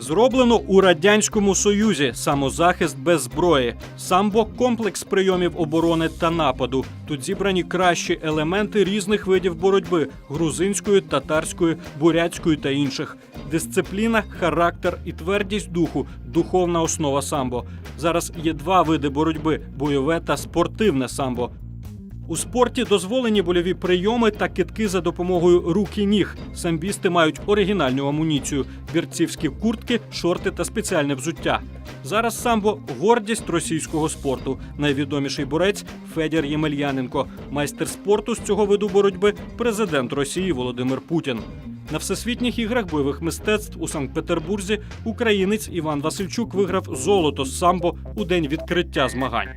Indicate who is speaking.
Speaker 1: Зроблено у радянському союзі самозахист без зброї, самбо комплекс прийомів оборони та нападу. Тут зібрані кращі елементи різних видів боротьби грузинської, татарської, бурятської та інших. Дисципліна, характер і твердість духу духовна основа самбо. Зараз є два види боротьби: бойове та спортивне самбо. У спорті дозволені больові прийоми та китки за допомогою рук і ніг. Самбісти мають оригінальну амуніцію, бірцівські куртки, шорти та спеціальне взуття. Зараз самбо гордість російського спорту. Найвідоміший борець Федір Ємельяненко, майстер спорту з цього виду боротьби, президент Росії Володимир Путін. На всесвітніх іграх бойових мистецтв у Санкт-Петербурзі українець Іван Васильчук виграв золото з самбо у день відкриття змагань.